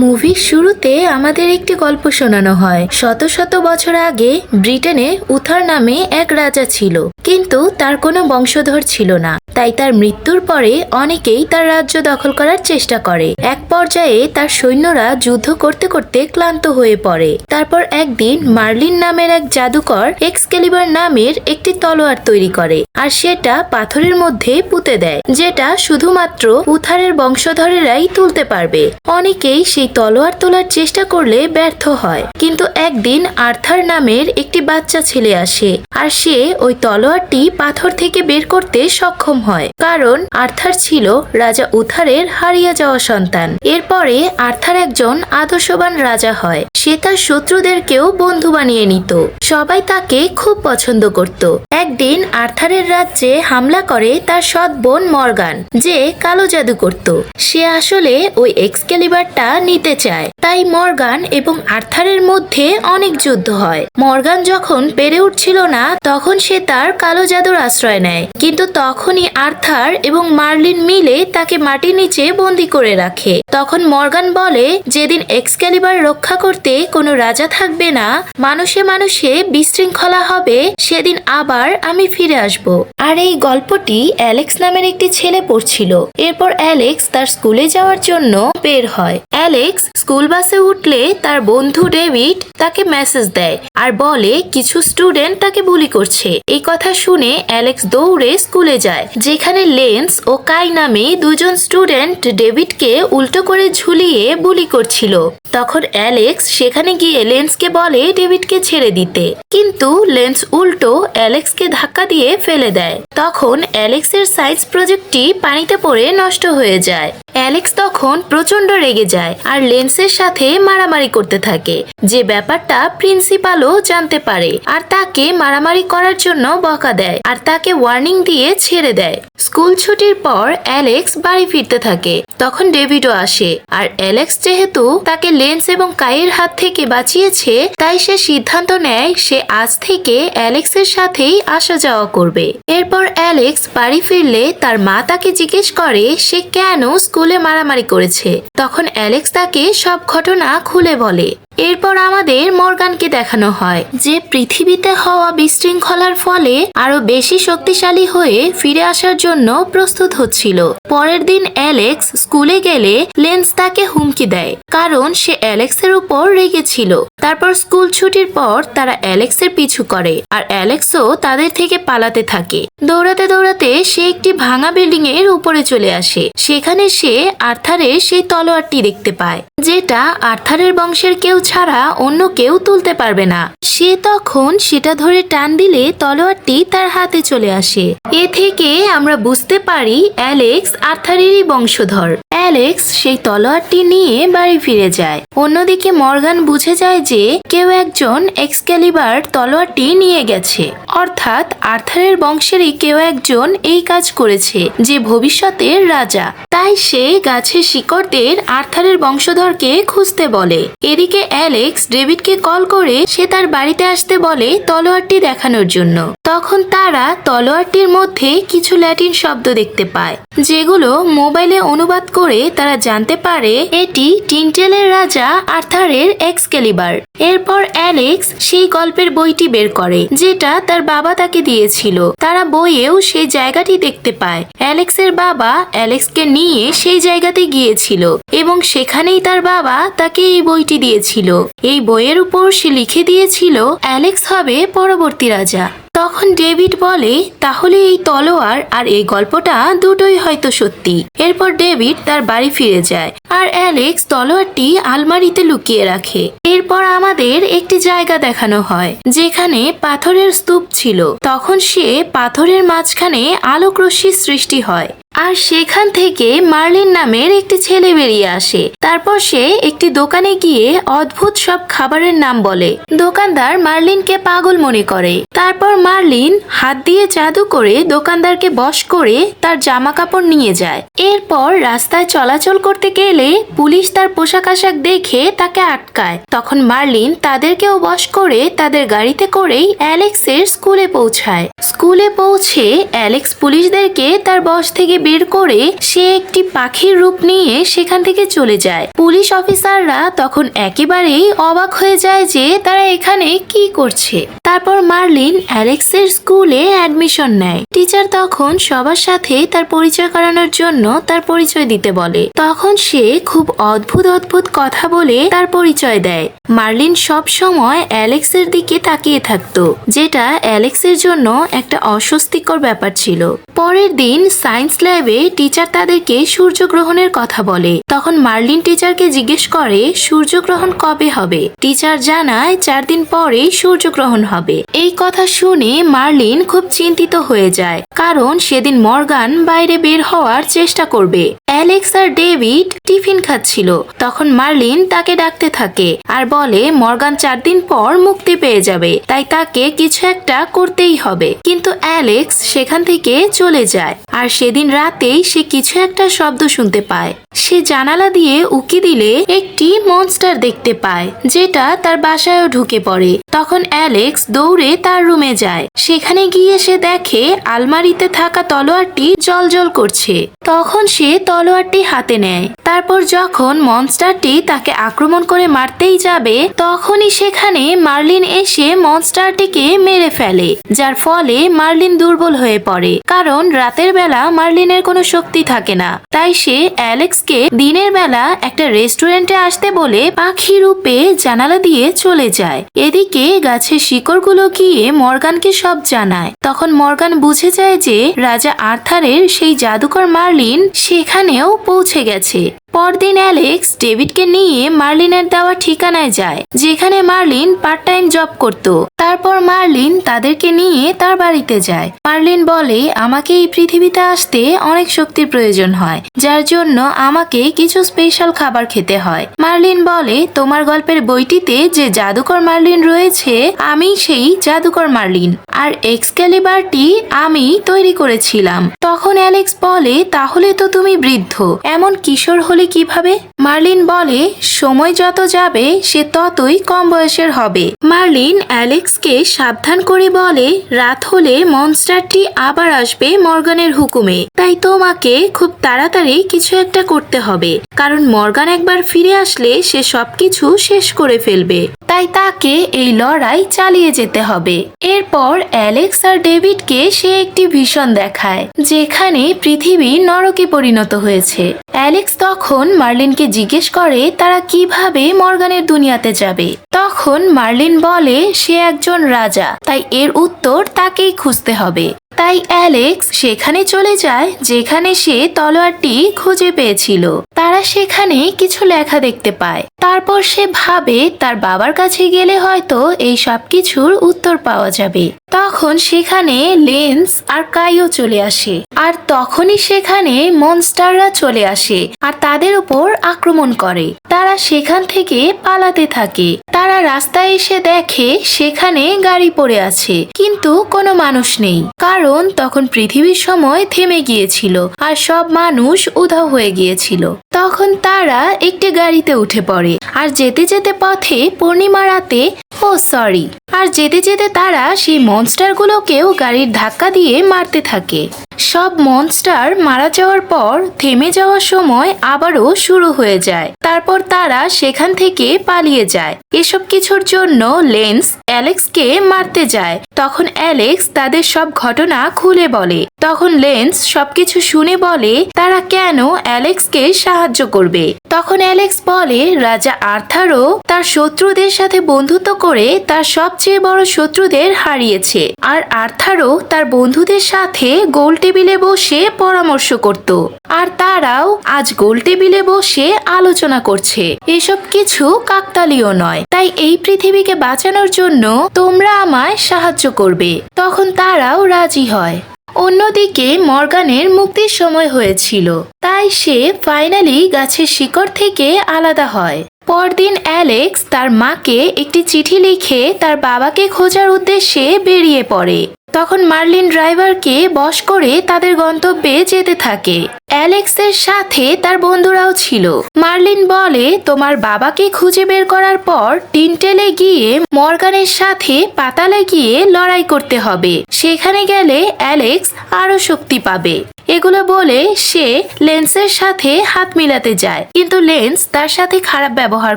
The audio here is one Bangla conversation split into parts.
মুভির শুরুতে আমাদের একটি গল্প শোনানো হয়। শত শত বছর আগে ব্রিটেনে উথার নামে এক রাজা ছিল, কিন্তু তার কোনো বংশধর ছিল না। তাই তার মৃত্যুর পরে অনেকেই তার রাজ্য দখল করার চেষ্টা করে। এক পর্যায়ে তার সৈন্যরা যুদ্ধ করতে করতে ক্লান্ত হয়ে পড়ে। তারপর একদিন মার্লিন নামের এক জাদুকর এক্সকেলিবার নামের একটি তলোয়ার তৈরি করে আর সেটা পাথরের মধ্যে পুঁতে দেয়, যেটা শুধুমাত্র উথারের বংশধরেরাই তুলতে পারবে। অনেকেই সেই তলোয়ার তোলার চেষ্টা করলে ব্যর্থ হয়। কিন্তু একদিন আর্থার নামের একটি বাচ্চা ছেলে আসে আর সে ওই তলোয়ারটি পাথর থেকে বের করতে সক্ষম হয়। কারণ আর্থার ছিল রাজা উথারের হারিয়ে যাওয়া সন্তান। এরপরে আর্থার একজন আদর্শবান রাজা হয়। সে তার শত্রুদেরকেও বন্ধু বানিয়ে নিত। সবাই তাকে খুব পছন্দ করত। একদিন আর্থারের রাজ্যে হামলা করে তার সৎ বোন মর্গান, যে কালো জাদু করত। সে আসলে ওই এক্সকেলিবারটা নিতে চায়। তাই মর্গান এবং আর্থারের মধ্যে অনেক যুদ্ধ হয়। মর্গান যখন পেরে উঠছিল না, তখন সে তার কালো জাদুর আশ্রয় নেয়। কিন্তু তখনই আর্থার এবং মার্লিন মিলে তাকে মাটির নিচে বন্দি করে রাখে। তখন মর্গান বলে, যেদিন এক্সক্যালিবার রক্ষা করতে কোনো রাজা থাকবে না, মানুষে মানুষে বিশৃঙ্খলা হবে, সেদিন আবার আমি ফিরে আসব। আর এই গল্পটি অ্যালেক্স নামের একটি ছেলে পড়ছিল। এরপর অ্যালেক্স তার স্কুলে যাওয়ার জন্য বের হয়। অ্যালেক্স স্কুল বাসে উঠলে তার বন্ধু ডেভিড তাকে মেসেজ দেয় আর বলে, কিছু স্টুডেন্ট তাকে বুলি করছে। এই কথা শুনে অ্যালেক্স দৌড়ে স্কুলে যায়, যেখানে লেন্স ও কাই নামে দুজন স্টুডেন্ট ডেভিডকে উল্টো করে ঝুলিয়ে বুলি করছিল। তখন অ্যালেক্স সেখানে গিয়ে লেন্সকে বলে ডেভিডকে ছেড়ে দিতে। কিন্তু লেন্স উল্টো অ্যালেক্সকে ধাক্কা দিয়ে ফেলে দেয়। তখন অ্যালেক্সের সাইজ প্রজেক্টটি পানিতে পড়ে নষ্ট হয়ে যায়। অ্যালেক্স তখন প্রচণ্ড রেগে যায় আর লেন্সের সাথে মারামারি করতে থাকে। যে ব্যাপারটা প্রিন্সিপালও জানতে পারে আর তাকে মারামারি করার জন্য বকা দেয় আর তাকে ওয়ার্নিং দিয়ে ছেড়ে দেয়। স্কুল ছুটির পর অ্যালেক্স বাড়ি ফিরতে থাকে। তখন ডেভিডও আসে আর অ্যালেক্স যেহেতু তাকে লেন্স এবং কাইয়ের হাত থেকে বাঁচিয়েছে, তাই সে সিদ্ধান্ত নেয় সে আজ থেকে অ্যালেক্সের সাথেই আসা যাওয়া করবে। এরপর অ্যালেক্স বাড়ি ফিরলে তার মা তাকে জিজ্ঞেস করে সে কেন স্কুলে মারামারি করেছে। তখন অ্যালেক্স তাকে সব ঘটনা খুলে বলে। এরপর আমাদের মর্গানকে দেখানো হয়, যে পৃথিবীতে হওয়া বিশৃঙ্খলার ফলে আরও বেশি শক্তিশালী হয়ে ফিরে আসার জন্য প্রস্তুত হচ্ছিল। পরের দিন অ্যালেক্স স্কুলে গেলে লেন্স তাকে হুমকি দেয়, কারণ সে অ্যালেক্সের উপর রেগেছিল তারপর স্কুল ছুটির পর তারা অ্যালেক্সের পিছু করে, আর অ্যালেক্সও তাদের থেকে পালাতে থাকে। দৌড়াতে দৌড়াতে সে একটি ভাঙা বিল্ডিং এর উপরে চলে আসে, সেখানে সে আর্থারের সেই তলোয়ারটি দেখতে পায়, যেটা আর্থারের বংশের কেউ ছাড়া অন্য কেউ তুলতে পারবে না। সে তখন সেটা ধরে টান দিলে তলোয়ারটি তার হাতে চলে আসে। এ থেকে আমরা বুঝতে পারি অ্যালেক্স আর্থারেরই বংশধর। অ্যালেক্স সেই তলোয়ারটি নিয়ে বাড়ি ফিরে যায়। অন্যদিকে মর্গান বুঝে যায় যে কেউ একজন এক্সক্যালিবার তলোয়ারটি নিয়ে গেছে। অর্থাৎ আর্থারের বংশেরই কেউ একজন এই কাজ করেছে, যে ভবিষ্যতের রাজা। তাই সে গাছের শিকড়দের আর্থারের বংশধরকে খুঁজতে বলে। এদিকে অ্যালেক্স ডেভিডকে কল করে সে তার বাড়িতে আসতে বলে তলোয়ারটি দেখানোর জন্য। তখন তারা তলোয়ারটির মধ্যে কিছু ল্যাটিন শব্দ দেখতে পায়, যেগুলো মোবাইলে অনুবাদ করে তারা জানতে পারে এটি টিনটেলের রাজা আর্থারের এক্সকেলিবার এরপর অ্যালেক্স সেই গল্পের বইটি বের করে, যেটা তার বাবা তাকে দিয়েছিল। তারা বইয়েও সেই জায়গাটি দেখতে পায়। অ্যালেক্সের বাবা অ্যালেক্সকে নিয়ে সেই জায়গাতে গিয়েছিল এবং সেখানেই তার বাবা তাকে এই বইটি দিয়েছিল। এই বইয়ের উপর সে লিখে দিয়েছিল, অ্যালেক্স হবে পরবর্তী রাজা। তখন ডেভিড বলে, তাহলে এই তলোয়ার আর এই গল্পটা দুটোই হয়তো সত্যি। এরপর ডেভিড তার বাড়ি ফিরে যায় আর অ্যালেক্স তলোয়ারটি আলমারিতে লুকিয়ে রাখে। এরপর আমাদের একটি জায়গা দেখানো হয়, যেখানে পাথরের স্তূপ ছিল। তখন সে পাথরের মাঝখানে আলোক রশ্মির সৃষ্টি হয়। আর সেখান থেকে মার্লিন নামের একটি ছেলে বেরিয়ে আসে। তারপর সে একটি দোকানে গিয়ে অদ্ভুত সব খাবারের নাম বলে। দোকানদার মার্লিনকে পাগল মনে করে। তারপর মার্লিন হাত দিয়ে জাদু করে দোকানদারকে বশ করে তার জামা কাপড় নিয়ে যায়। এরপর রাস্তায় চলাচল করতে গেলে পুলিশ তার পোশাক আশাক দেখে তাকে আটকায়। তখন মার্লিন তাদেরকেও বশ করে তাদের গাড়িতে করেই অ্যালেক্সের স্কুলে পৌঁছায়। স্কুলে পৌঁছে অ্যালেক্স পুলিশদেরকে তার বশ থেকে বের করে সে একটি পাখির রূপ নিয়ে সেখান থেকে চলে যায়। পুলিশ অফিসাররা তখন একেবারেই অবাক হয়ে যায় যে তারা এখানে কি করছে। তারপর মার্লিন অ্যালেক্সের স্কুলে অ্যাডমিশন নেয়। টিচার তখন সবার সাথে তার পরিচয় করানোর জন্য তার পরিচয় দিতে বলে। তখন সে খুব অদ্ভুত অদ্ভুত কথা বলে তার পরিচয় দেয়। মার্লিন সব সময় অ্যালেক্সের দিকে তাকিয়ে থাকতো, যেটা অ্যালেক্সের জন্য একটা অস্বস্তিকর ব্যাপার ছিল। পরের দিন সায়েন্স ল্যাবে টিচার তাদেরকে সূর্যগ্রহণের কথা বলে। তখন মার্লিন টিচারকে জিজ্ঞেস করে, সূর্যগ্রহণ কবে হবে? টিচার জানায়, চার দিন পরেই সূর্যগ্রহণ হবে। এই কথা শুনে মার্লিন খুব চিন্তিত হয়ে যায়, কারণ সেদিন মর্গান বাইরে বের হওয়ার চেষ্টা করবে। অ্যালেক্স আর ডেভিড টিফিন খাচ্ছিল। তখন মার্লিন তাকে ডাকতে থাকে, আর বলে মর্গান চার দিন পর মুক্তি পেয়ে যাবে। তাই তাকে কিছু একটা করতেই হবে। কিন্তু অ্যালেক্স সেখান থেকে চলে যায়। আর সেদিন রাতেই সে কিছু একটা শব্দ শুনতে পায়। সে জানালা দিয়ে উকি দিলে একটি মনস্টার দেখতে পায়, যেটা তার বাসায়ও ঢুকে পড়ে। তখন অ্যালেক্স দৌড়ে তার রুমে যায়। সেখানে গিয়ে সে দেখে আলমারিতে থাকা তলোয়ারটি জলজল করছে। তখন সে তলোয়ারটি হাতে নেয়। তারপর যখন মনস্টারটি তাকে আক্রমণ করে মারতেই যাবে তখনই সেখানে মার্লিন এসে মনস্টারটিকে মেরে ফেলে, যার ফলে মার্লিন দুর্বল হয়ে পড়ে। কারণ রাতের বেলা মার্লিনের কোনো শক্তি থাকে না। তাই সে অ্যালেক্সকে দিনের বেলা একটা রেস্টুরেন্টে আসতে বলে পাখি রূপে জানালা দিয়ে চলে যায়। এদিকে গাছের শিকড়গুলো গিয়ে মর্গানকে সব জানায়। তখন মর্গান বুঝে যায় যে রাজা আর্থারের সেই জাদুকর মার্লিন সেখানেও পৌঁছে গেছে। পরদিন অ্যালেক্স ডেভিডকে নিয়ে মার্লিনের দেওয়া ঠিকানায় যায়, যেখানে মার্লিন পার্ট টাইম জব করত। তারপর মার্লিন তাদেরকে নিয়ে তার বাড়িতে যায়। মার্লিন বলে, আমাকে এই পৃথিবীতে আসতে অনেক শক্তির প্রয়োজন হয়, যার জন্য আমাকে কিছু স্পেশাল খাবার খেতে হয়। মার্লিন বলে, তোমার গল্পের বইটিতে যে জাদুকর মার্লিন রয়েছে, আমি সেই জাদুকর মার্লিন। আর এক্সক্যালিবারটি আমি তৈরি করেছিলাম। তখন অ্যালেক্স বলে, তাহলে তো তুমি বৃদ্ধ। এমন কিশোর হলে কীভাবে? মার্লিন বলে, সময় যত যাবে, সে ততই কম বয়সের হবে। মার্লিন অ্যালেক্সকে সাবধান করে বলে, রাত হলে মনস্টারটি আবার আসবে মর্গানের হুকুমে। তাই তোমাকে খুব তাড়াতাড়ি কিছু একটা করতে হবে। কারণ মর্গান একবার ফিরে আসলে সে সবকিছু শেষ করে ফেলবে। তাই তাকে এই লড়াই চালিয়ে যেতে হবে। এরপর অ্যালেক্স আর ডেভিডকে সে একটি ভীষণ দেখায়, যেখানে পৃথিবী নরকে পরিণত হয়েছে। অ্যালেক্স তখন মার্লিনকে জিজ্ঞেস করে তারা কীভাবে মর্গানের দুনিয়াতে যাবে, তখন মার্লিন বলে, সে একজন রাজা, তাই এর উত্তর তাকেই খুঁজতে হবে। তাই অ্যালেক্স সেখানে চলে যায়, যেখানে সে তলোয়ারটি খুঁজে পেয়েছিল। তারা সেখানে কিছু লেখা দেখতে পায়। তারপর সে ভাবে তার বাবার কাছে গেলে হয়তো এই সব কিছুর উত্তর পাওয়া যাবে। তখন সেখানে লেন্স আর কাইও চলে আসে। আর তখনই সেখানে মনস্টাররা চলে আসে আর তাদের উপর আক্রমণ করে। তারা সেখান থেকে পালাতে থাকে। তারা রাস্তায় এসে দেখে সেখানে গাড়ি পড়ে আছে। কিন্তু কোনো মানুষ নেই। কারণ তখন পৃথিবীর সময় থেমে গিয়েছিল আর সব মানুষ উধাও হয়ে গিয়েছিল। তখন তারা একটি গাড়িতে উঠে পড়ে। আর যেতে যেতে পথে পূর্ণিমা রাতে, ও সরি, আর যেতে যেতে তারা সেই মনস্টারগুলোকেও গাড়ির ধাক্কা দিয়ে মারতে থাকে। সব মনস্টার মারা যাওয়ার পর থেমে যাওয়ার সময় আবারও শুরু হয়ে যায়। তারপর তারা সেখান থেকে পালিয়ে যায়। এসব কিছুর জন্য লেন্স অ্যালেক্সকে মারতে যায়। তখন অ্যালেক্স তাদের সব ঘটনা খুলে বলে। তখন লেন্স সবকিছু শুনে বলে, তারা কেন অ্যালেক্সকে সাহায্য করবে? তখন অ্যালেক্স বলে, রাজা আর্থারও তার শত্রুদের সাথে বন্ধুত্ব করে তার সবচেয়ে বড় শত্রুদের হারিয়েছে। আর আর্থারও তার বন্ধুদের সাথে গোল টেবিলে বসে পরামর্শ করত। আর তারাও আজ গোল টেবিলে বসে আলোচনা করছে। এসব কিছু কাকতালীয় নয়। তাই এই পৃথিবীকে বাঁচানোর জন্য তোমরা আমায় সাহায্য করবে, তখন তারাও রাজি হয়। অন্যদিকে মর্গানের মুক্তির সময় হয়েছিল, তাই সে ফাইনালি গাছের শিকড় থেকে আলাদা হয়। পরদিন অ্যালেক্স তার মাকে একটি চিঠি লিখে তার বাবাকে খোঁজার উদ্দেশ্যে বেরিয়ে পড়ে। তখন মার্লিন ড্রাইভারকে বশ করে তাদের গন্তব্যে যেতে থাকে। অ্যালেক্সের সাথে তার বন্ধুরাও ছিল। মার্লিন বলে, তোমার বাবাকে খুঁজে বের করার পর টিনটেলে গিয়ে মর্গানের সাথে পাতালে গিয়ে লড়াই করতে হবে। সেখানে গেলে অ্যালেক্স আরও শক্তি পাবে। এগুলো বলে সে লেন্সের সাথে হাত মিলাতে যায়। কিন্তু লেন্স তার সাথে খারাপ ব্যবহার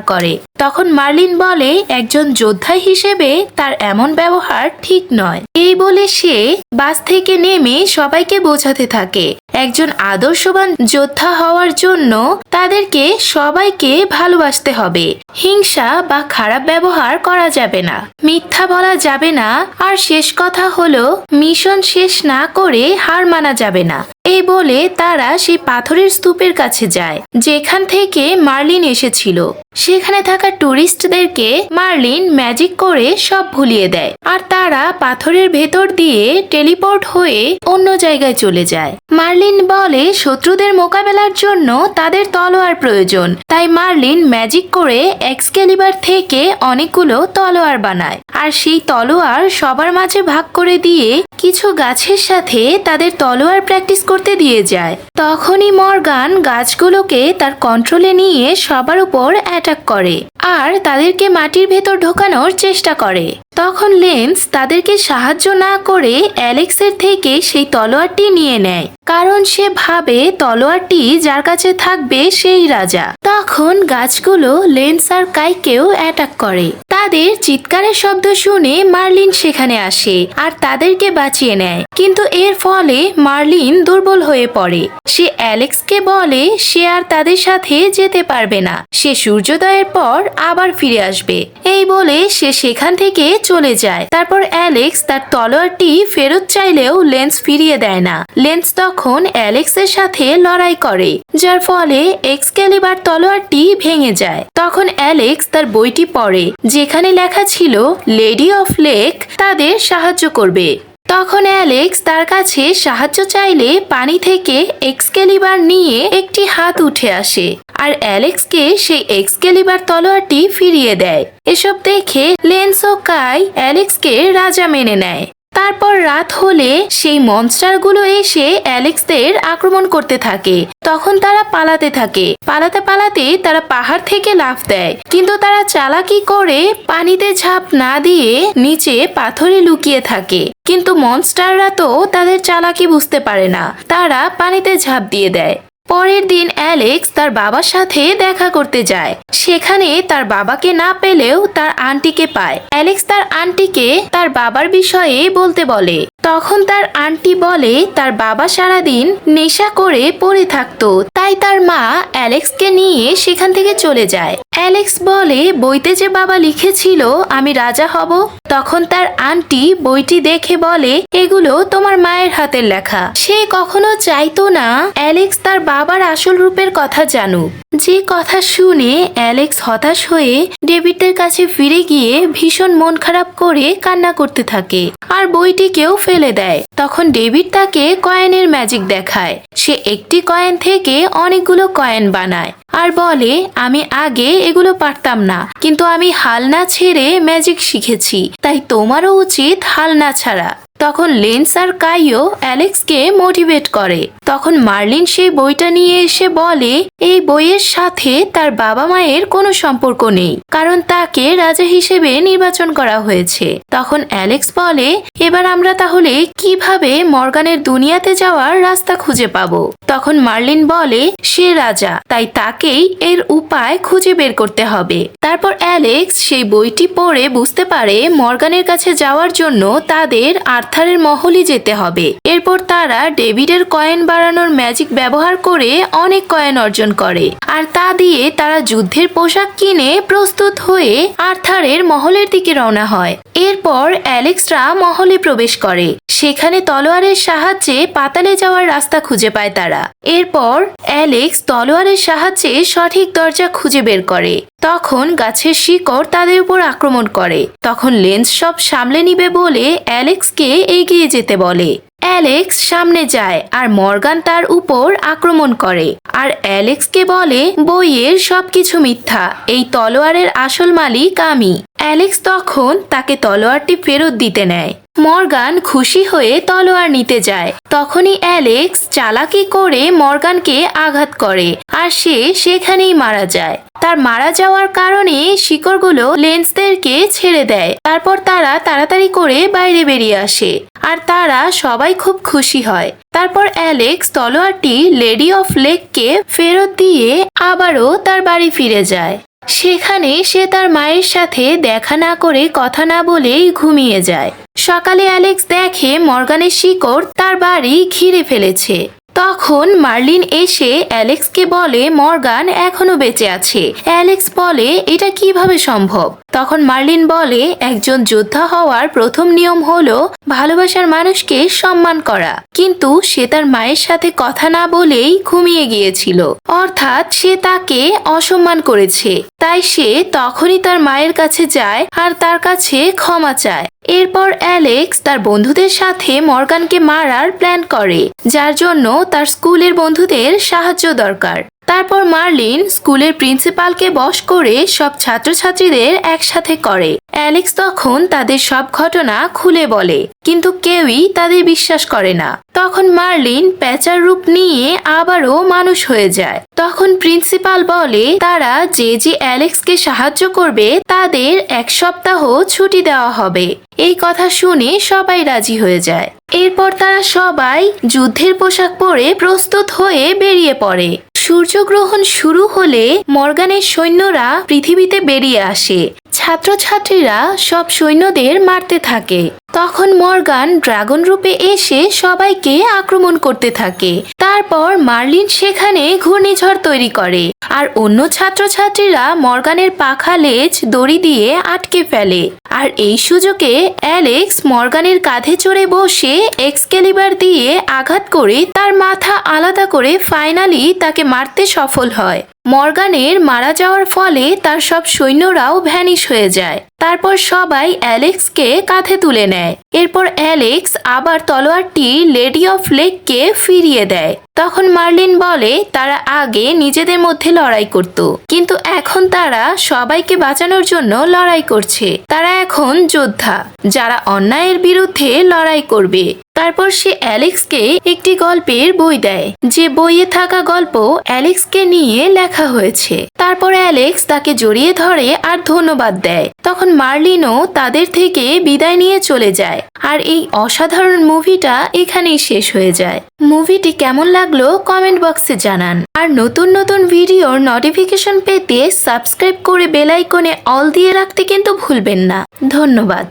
করে। তখন মার্লিন বলে, একজন যোদ্ধা হিসেবে তার এমন ব্যবহার ঠিক নয়। এই বলে সে বাস থেকে নেমে সবাইকে বোঝাতে থাকে। একজন আদর্শবান যোদ্ধা হওয়ার জন্য তাদেরকে সবাইকে ভালোবাসতে হবে। হিংসা বা খারাপ ব্যবহার করা যাবে না। মিথ্যা বলা যাবে না। আর শেষ কথা হলো, মিশন শেষ না করে হার মানা যাবে না। এই বলে তারা সেই পাথরের স্তূপের কাছে যায় যেখান থেকে মার্লিন এসেছিল। সেখানে থাকা টুরিস্টদেরকে মার্লিন ম্যাজিক করে সব ভুলিয়ে দেয়। আর তারা পাথরের ভেতর দিয়ে টেলিপোর্ট হয়ে অন্য জায়গায় চলে যায়। মার্লিন বলে, শত্রুদের মোকাবেলার জন্য তাদের তলোয়ার প্রয়োজন। তাই মার্লিন ম্যাজিক করে এক্সকেলিবার থেকে অনেকগুলো তলোয়ার বানায়। আর সেই তলোয়ার সবার মাঝে ভাগ করে দিয়ে কিছু গাছের সাথে তাদের তলোয়ার প্র্যাকটিস করতে দিয়ে যায়। তখনই মর্গান গাছগুলোকে তার কন্ট্রোলে নিয়ে সবার উপর অ্যাটাক করে। আর তাদেরকে মাটির ভেতর ঢোকানোর চেষ্টা করে। তখন লেন্স তাদেরকে সাহায্য না করে অ্যালেক্সের থেকে সেই তলোয়ারটি নিয়ে নেয়, কারণ সে ভাবে তলোয়ারটি যার কাছে থাকবে সেই রাজা। তখন গাছগুলো লেন্স আর কাইকেও অ্যাটাক করে। তাদের চিৎকারের শব্দ শুনে মার্লিন সেখানে আসে আর তাদেরকে বাঁচিয়ে নেয়। কিন্তু এর ফলে মার্লিন দুর্বল হয়ে পড়ে। সে অ্যালেক্সকে বলে, সে আর তাদের সাথে যেতে পারবে না। সে সূর্যোদয়ের পর আবার ফিরে আসবে। এই বলে সে সেখান থেকে চলে যায়। তারপর অ্যালেক্স তার তলোয়ারটি ফেরত চাইলেও লেন্স ফিরিয়ে দেয় না। লেন্স তখন অ্যালেক্সের সাথে লড়াই করে, যার ফলে এক্সক্যালিবার তলোয়ারটি ভেঙে যায়। তখন অ্যালেক্স তার বইটি পড়ে, যেখানে লেখা ছিল, লেডি অফ লেক তাদের সাহায্য করবে। তখন অ্যালেক্স তার কাছে সাহায্য চাইলে পানি থেকে এক্সকেলিবার নিয়ে একটি হাত উঠে আসে আর অ্যালেক্সকে সেই এক্সকেলিবার তলোয়ারটি ফিরিয়ে দেয়। এসব দেখে লেন্স ও কাই অ্যালেক্সকে রাজা মেনে নেয়। তারপর রাত হলে সেই মনস্টারগুলো এসে অ্যালেক্সদের আক্রমণ করতে থাকে। তখন তারা পালাতে থাকে। পালাতে পালাতে তারা পাহাড় থেকে লাফ দেয়। কিন্তু তারা চালাকি করে পানিতে ঝাঁপ না দিয়ে নিচে পাথরে লুকিয়ে থাকে। কিন্তু মনস্টাররা তো তাদের চালাকি বুঝতে পারে না। তারা পানিতে ঝাঁপ দিয়ে দেয়। পরের দিন অ্যালেক্স তার বাবার সাথে দেখা করতে যায়। সেখানে তার বাবাকে না পেলেও তার আন্টিকে পায়। অ্যালেক্স তার আন্টিকে তার বাবার বিষয়ে বলতে বলে। তখন তার আন্টি বলে, তার বাবা সারাদিন নেশা করে পড়ে থাকতো। তাই তার মা অ্যালেক্সকে নিয়ে সেখান থেকে চলে যায়। অ্যালেক্স বলে, বইতে যে বাবা লিখেছিল, আমি রাজা হব। তখন তার আন্টি বইটি দেখে বলে, এগুলো তোমার মায়ের হাতের লেখা। সে কখনো চাইতো না অ্যালেক্স তার বাবার আসল রূপের কথা জানুক। যে কথা শুনে অ্যালেক্স হতাশ হয়ে ডেভিডদের কাছে ফিরে গিয়ে ভীষণ মন খারাপ করে কান্না করতে থাকে। আর বইটিকেও ফেলে দেয়। তখন ডেভিড তাকে কয়েনের ম্যাজিক দেখায়। সে একটি কয়েন থেকে অনেকগুলো কয়েন বানায়। আর বলে, আমি আগে এগুলো পারতাম না, কিন্তু আমি হাল না ছেড়ে ম্যাজিক শিখেছি, তাই তোমারও উচিত হাল না ছাড়া। তখন লেন্স আর কাইও অ্যালেক্সকে মোটিভেট করে। তখন মার্লিন সেই বইটা নিয়ে এসে বলে, এই বইয়ের সাথে তার বাবা মায়ের কোনো সম্পর্ক নেই, কারণ তাকে রাজা হিসেবে নির্বাচন করা হয়েছে। তখন অ্যালেক্স বলে, এবার আমরা তাহলে কীভাবে মর্গানের দুনিয়াতে যাওয়ার রাস্তা খুঁজে পাবো? তখন মার্লিন বলে, সে রাজা, তাই তাকেই এর উপায় খুঁজে বের করতে হবে। তারপর অ্যালেক্স সেই বইটি পড়ে বুঝতে পারে মর্গানের কাছে যাওয়ার জন্য তাদের আর্থারের মহলই যেতে হবে। এরপর তারা ডেভিডের কয়েন বাড়ানোর ম্যাজিক ব্যবহার করে অনেক কয়েন অর্জন করে। আর তা দিয়ে তারা যুদ্ধের পোশাক কিনে প্রস্তুত হয়ে আর্থারের মহলের দিকে রওনা হয়। এরপর অ্যালেক্সরা মহলে প্রবেশ করে। সেখানে তলোয়ারের সাহায্যে পাতালে যাওয়ার রাস্তা খুঁজে পায় তারা। এরপর অ্যালেক্স তলোয়ারের সাহায্যে সঠিক দরজা খুঁজে বের করে। তখন গাছের শিকড় তাদের উপর আক্রমণ করে। তখন লেন্স সব সামলে নিবে বলে অ্যালেক্সকে এগিয়ে যেতে বলে। অ্যালেক্স সামনে যায় আর মর্গান তার উপর আক্রমণ করে। আর অ্যালেক্সকে বলে, বইয়ের সবকিছু মিথ্যা। এই তলোয়ারের আসল মালিক আমি। অ্যালেক্স তখন তাকে তলোয়ারটি ফেরত দিতে নেয়। মর্গান খুশি হয়ে তলোয়ার নিতে যায়। তখনই অ্যালেক্স চালাকি করে মর্গানকে আঘাত করে আর সে সেখানেই মারা যায়। তার মারা যাওয়ার কারণে শিকড়গুলো লেন্সদেরকে ছেড়ে দেয়। তারপর তারা তাড়াতাড়ি করে বাইরে বেরিয়ে আসে। আর তারা সবাই খুব খুশি হয়। তারপর অ্যালেক্স, তলোয়ারটি লেডি অফ লেককে ফেরত দিয়ে আবারও তার বাড়ি ফিরে যায়। সেখানে সে তার মায়ের সাথে দেখা না করে কথা না বলেই ঘুমিয়ে যায়। সকালে অ্যালেক্স দেখে মর্গানের শিকড় তার বাড়ি ঘিরে ফেলেছে। তখন মার্লিন এসে অ্যালেক্সকে বলে, মর্গান এখনও বেঁচে আছে। অ্যালেক্স বলে, এটা কীভাবে সম্ভব? তখন মার্লিন বলে, একজন যোদ্ধা হওয়ার প্রথম নিয়ম হলো ভালোবাসার মানুষকে সম্মান করা। কিন্তু সে তার মায়ের সাথে কথা না বলেই ঘুমিয়ে গিয়েছিল। অর্থাৎ সে তাকে অসম্মান করেছে। তাই সে তখনই তার মায়ের কাছে যায় আর তার কাছে ক্ষমা চায়। এরপর অ্যালেক্স তার বন্ধুদের সাথে মর্গানকে মারার প্ল্যান করে, যার জন্য তার স্কুলের বন্ধুদের সাহায্য দরকার। তারপর মার্লিন স্কুলের প্রিন্সিপালকে বশ করে সব ছাত্রছাত্রীদের একসাথে করে। অ্যালেক্স তখন তাদের সব ঘটনা খুলে বলে, কিন্তু কেউই তাদের বিশ্বাস করে না। তখন মার্লিন প্যাচার রূপ নিয়ে আবারও মানুষ হয়ে যায়। তখন প্রিন্সিপাল বলে, তারা যে যে অ্যালেক্সকে সাহায্য করবে, তাদের এক সপ্তাহ ছুটি দেওয়া হবে। এই কথা শুনে সবাই রাজি হয়ে যায়। এরপর তারা সবাই যুদ্ধের পোশাক পরে প্রস্তুত হয়ে বেরিয়ে পড়ে। সূর্যগ্রহণ শুরু হলে মর্গানের সৈন্যরা পৃথিবীতে বেরিয়ে আসে। ছাত্রছাত্রীরা সব সৈন্যদের মারতে থাকে। তখন মর্গান ড্রাগন রূপে এসে সবাইকে আক্রমণ করতে থাকে। তারপর মার্লিন সেখানে ঘূর্ণিঝড় তৈরি করে আর অন্য ছাত্রছাত্রীরা মর্গানের পাখা লেজ, দড়ি দিয়ে আটকে ফেলে। আর এই সুযোগে অ্যালেক্স মর্গানের কাঁধে চড়ে বসে এক্সকেলিবার দিয়ে আঘাত করে তার মাথা আলাদা করে ফাইনালি তাকে মারতে সফল হয়। মর্গানের মারা যাওয়ার ফলে তার সব সৈন্যরাও ভ্যানিশ হয়ে যায়। তারপর সবাই অ্যালেক্সকে কাঁধে তুলে নেয়। এরপর অ্যালেক্স আবার তলোয়ারটি লেডি অফ লেককে ফিরিয়ে দেয়। তখন মার্লিন বলে, তারা আগে নিজেদের মধ্যে লড়াই করত। কিন্তু এখন তারা সবাইকে বাঁচানোর জন্য লড়াই করছে। তারা এখন যোদ্ধা, যারা অন্যায়ের বিরুদ্ধে লড়াই করবে। তারপর সে অ্যালেক্সকে একটি গল্পের বই দেয়। যে বইয়ে থাকা গল্প অ্যালেক্সকে নিয়ে লেখা হয়েছে। তারপর অ্যালেক্স তাকে জড়িয়ে ধরে আর ধন্যবাদ দেয়। তখন মার্লিনও তাদের থেকে বিদায় নিয়ে চলে যায়। আর এই অসাধারণ মুভিটা এখানেই শেষ হয়ে যায়। মুভিটি কেমন লাগল কমেন্ট বক্সে জানান। আর নতুন নতুন ভিডিওর নোটিফিকেশন পেতে সাবস্ক্রাইব করে বেলাইকনে অল দিয়ে রাখতে কিন্তু ভুলবেন না। ধন্যবাদ।